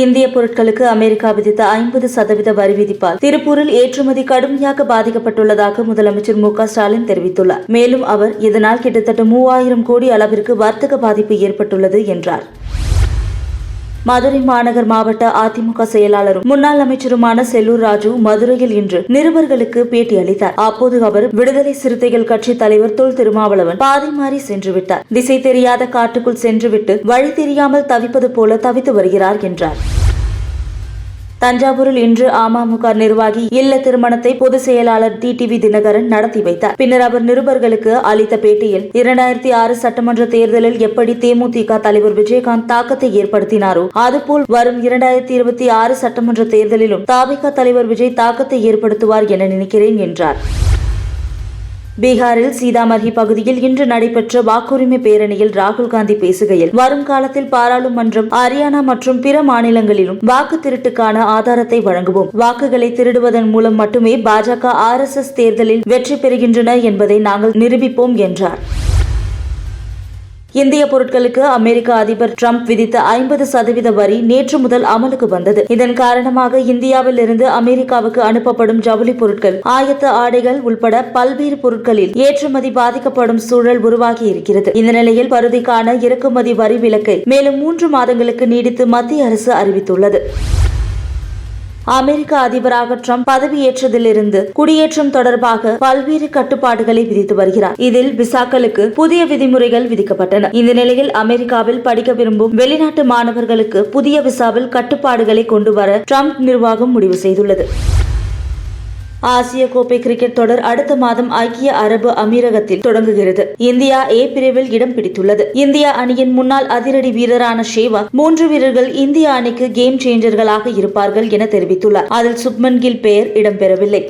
இந்திய பொருட்களுக்கு அமெரிக்கா விதித்த ஐம்பது சதவீத வரி விதிப்பால் திருப்பூரில் ஏற்றுமதி கடுமையாக பாதிக்கப்பட்டுள்ளதாக முதலமைச்சர் மு ஸ்டாலின் தெரிவித்துள்ளார். மேலும் அவர் இதனால் கிட்டத்தட்ட மூவாயிரம் கோடி அளவிற்கு வர்த்தக பாதிப்பு ஏற்பட்டுள்ளது என்றார். மதுரை மாநகர் மாவட்ட அதிமுக செயலாளரும் முன்னாள் அமைச்சருமான செல்லூர் ராஜு மதுரையில் இன்று நிருபர்களுக்கு பேட்டி அளித்தார். அப்போது அவர் விடுதலை சிறுத்தைகள் கட்சி தலைவர் தொல் திருமாவளவன் பாதை மாறி சென்று விட்டார். திசை தெரியாத காட்டுக்குள் சென்றுவிட்டு வழி தெரியாமல் தவிப்பது போல தவித்து வருகிறார் என்றார். தஞ்சாவூரில் இன்று அமமுக நிர்வாகி இல்ல திருமணத்தை பொதுச் செயலாளர் டிடிவி தினகரன் நடத்தி வைத்தார். பின்னர் அவர் நிருபர்களுக்கு அளித்த பேட்டியில் இரண்டாயிரத்தி ஆறு சட்டமன்ற தேர்தலில் எப்படி தேமுதிக தலைவர் விஜயகாந்த் தாக்கத்தை ஏற்படுத்தினாரோ அதுபோல் வரும் இரண்டாயிரத்தி இருபத்தி ஆறு சட்டமன்ற தேர்தலிலும் தாபிக தலைவர் விஜய் தாக்கத்தை ஏற்படுத்துவார் என நினைக்கிறேன் என்றார். பீகாரில் சீதாமர்ஹி பகுதியில் இன்று நடைபெற்ற வாக்குரிமை பேரணியில் ராகுல் காந்தி பேசுகையில் வரும் காலத்தில் பாராளுமன்றம் ஹரியானா மற்றும் பிற மாநிலங்களிலும் வாக்கு திருட்டுக்கான ஆதாரத்தை வழங்குவோம். வாக்குகளை திருடுவதன் மூலம் மட்டுமே பாஜக ஆர் தேர்தலில் வெற்றி பெறுகின்றனர் என்பதை நாங்கள் நிரூபிப்போம் என்றார். இந்திய பொருட்களுக்கு அமெரிக்க அதிபர் டிரம்ப் விதித்த ஐம்பது சதவீத வரி நேற்று முதல் அமலுக்கு வந்தது. இதன் காரணமாக இந்தியாவில் இருந்து அமெரிக்காவுக்கு அனுப்பப்படும் ஜவுளி பொருட்கள் ஆயத்த ஆடைகள் உள்பட பல்வேறு பொருட்களில் ஏற்றுமதி பாதிக்கப்படும் சூழல் உருவாகி இருக்கிறது இந்த நிலையில் பருதிக்கான இறக்குமதி வரி விலக்கை மேலும் மூன்று மாதங்களுக்கு நீடித்து மத்திய அரசு அறிவித்துள்ளது. அமெரிக்க அதிபராக ட்ரம்ப் பதவியேற்றதிலிருந்து குடியேற்றம் தொடர்பாக பல்வேறு கட்டுப்பாடுகளை விதித்து வருகிறார். இதில் விசாக்களுக்கு புதிய விதிமுறைகள் விதிக்கப்பட்டன. இந்த நிலையில் அமெரிக்காவில் படிக்க விரும்பும் வெளிநாட்டு மாணவர்களுக்கு புதிய விசாவில் கட்டுப்பாடுகளை கொண்டு வர ட்ரம்ப் நிர்வாகம் முடிவு செய்துள்ளது. ஆசிய கோப்பை கிரிக்கெட் தொடர் அடுத்த மாதம் ஐக்கிய அரபு அமீரகத்தில் தொடங்குகிறது. இந்தியா ஏ பிரிவில் இடம் பிடித்துள்ளது. இந்திய அணியின் முன்னாள் அதிரடி வீரரான ஷேவாக் மூன்று வீரர்கள் இந்திய அணிக்கு கேம் சேஞ்சர்களாக இருப்பார்கள் என தெரிவித்துள்ளார். அதில் சுப்மன் கில் பெயர் இடம்பெறவில்லை.